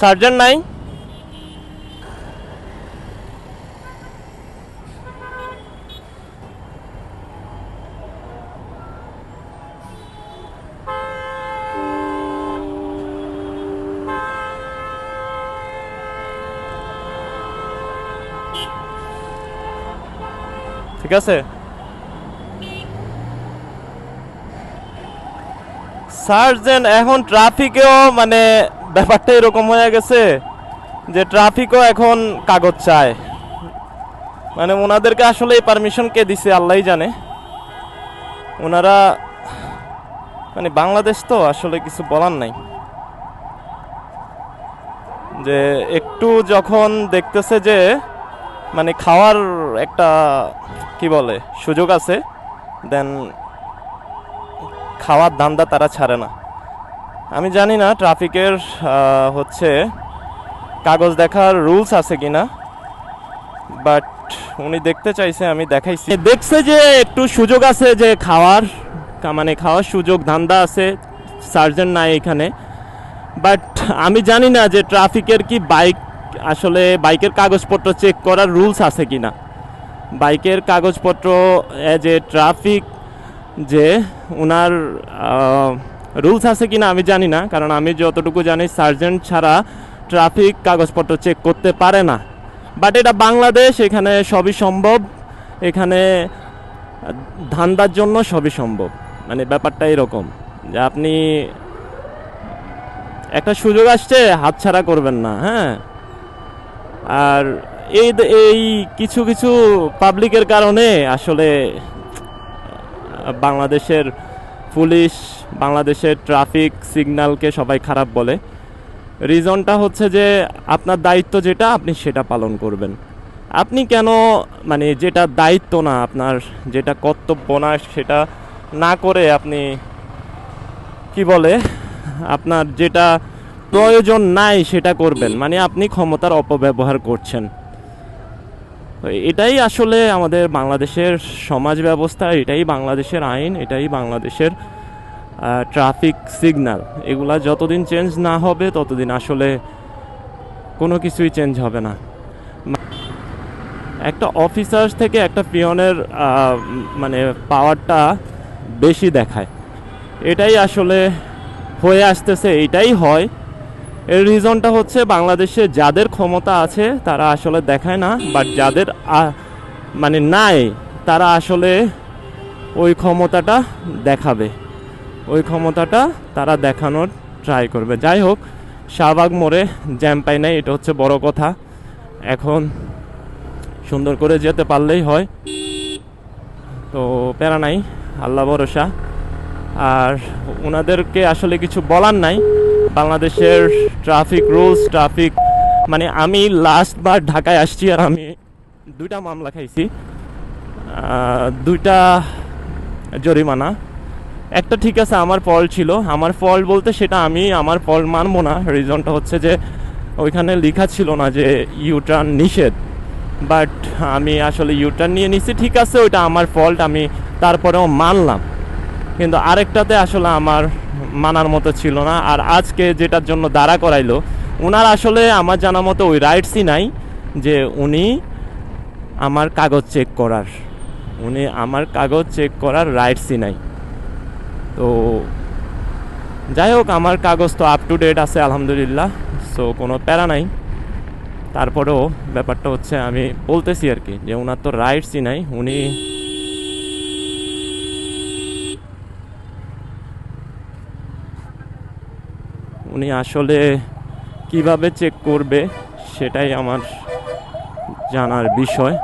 Sergeant নাই? ঠিক আছে। সার্জেন্ট এখন ট্রাফিকেও মানে ব্যাপারটা এরকম হয়ে গেছে যে ট্রাফিকও এখন কাগজ চায়। মানে ওনাদেরকে আসলে এই পারমিশন কে দিছে, আল্লাহই জানে। ওনারা মানে বাংলাদেশ তো আসলে কিছু বলার নাই। যে একটু যখন দেখতেছে যে মানে খাওয়ার একটা, কি বলে, সুযোগ আছে, দেন খাওয়ার ধান্দা তারা ছাড়ে না। আমি জানি না ট্রাফিকের হচ্ছে কাগজ দেখার রুলস আছে কিনা, বাট উনি দেখতে চাইছে, আমি দেখাইছি। দেখছে যে একটু সুযোগ আছে যে খাওয়ার মানে খাওয়ার সুযোগ, ধান্দা আছে, সার্জেন্ট নাই এখানে। বাট আমি জানি না যে ট্রাফিকের কি বাইক, আসলে বাইকের কাগজপত্র চেক করার রুলস আছে কিনা। বাইকের কাগজপত্র, এ ট্রাফিক, যে ওনার রুলস আছে কিনা আমি জানি না, কারণ আমি যতটুকু জানি সার্জেন্ট ছাড়া ট্রাফিক কাগজপত্র চেক করতে পারে না। বাট এটা বাংলাদেশ, এখানে সবই সম্ভব। এখানে ধান্দার জন্য সবই সম্ভব। মানে ব্যাপারটা এরকম যে আপনি একটা সুযোগ আসছে, হাতছাড়া করবেন না হ্যাঁ? আর এই এই কিছু কিছু পাবলিকের কারণে আসলে বাংলাদেশের পুলিশ বাংলাদেশের ট্রাফিক সিগন্যালকে সবাই খারাপ বলে। রিজনটা হচ্ছে যে, আপনার দায়িত্ব যেটা, আপনি সেটা পালন করবেন। আপনি কেন মানে যেটা দায়িত্ব না, আপনার যেটা কর্তব্য না, সেটা না করে আপনি, কি বলে, আপনার যেটা প্রয়োজন নাই, সেটা করবেন। মানে আপনি ক্ষমতার অপব্যবহার করছেন। এটাই আসলে আমাদের বাংলাদেশের সমাজ ব্যবস্থা, এটাই বাংলাদেশের আইন, এটাই বাংলাদেশের ট্রাফিক সিগন্যাল এগুলা যতদিন চেঞ্জ না হবে, ততদিন আসলে কোনো কিছুই চেঞ্জ হবে না। একটা অফিসার থেকে একটা পিয়নের মানে পাওয়ারটা বেশি দেখায়। এটাই আসলে হয়ে আসতেছে, এটাই হয়। এর রিজনটা হচ্ছে বাংলাদেশে যাদের ক্ষমতা আছে, তারা আসলে দেখায় না বাট যাদের মানে নাই, তারা আসলে ওই ক্ষমতাটা দেখাবে। ওই ক্ষমতাটা তারা দেখানোর ট্রাই করবে। যাই হোক, শাহবাগ মোড়ে জ্যাম পাই নাই, এটা হচ্ছে বড় কথা। এখন সুন্দর করে যেতে পারলেই হয়। তো প্যারা নাই, আল্লাহ ভরসা। আর ওনাদেরকে আসলে কিছু বলার নাই। বাংলাদেশের ট্রাফিক রুলস ট্রাফিক মানে আমি লাস্ট বার ঢাকায় আসছি আর আমি দুইটা মামলা খাইছি। দুইটা জরিমানা। একটা ঠিক আছে, আমার ফল ছিল। আমার ফল বলতে সেটা আমি আমার ফল মানবো না। রিজনটা হচ্ছে যে, ওইখানে লেখা ছিল না যে ইউটার্ন নিষেধ। বাট আমি আসলে ইউটার্ন নিয়ে নিছি, ঠিক আছে, ওইটা আমার ফল্ট আমি তারপরেও মানলাম। কিন্তু আরেকটাতে আসলে আমার মানার মতো ছিল না। আর আজকে যেটার জন্য দাঁড়া করাইলো ওনার আসলে আমার জানা মতো ওই রাইটসই নাই যে উনি আমার কাগজ চেক করার। উনি আমার কাগজ চেক করার রাইটসই নাই। তো যাই হোক আমার কাগজ তো আপ টু ডেট আছে, আলহামদুলিল্লাহ। সো কোনো প্যারা নাই। তারপরেও ব্যাপারটা হচ্ছে, আমি বলতেছি আর কি, যে ওনার তো রাইটসই নাই। উনি উনি আসলে কীভাবে চেক করবে, সেটাই আমার জানার বিষয়।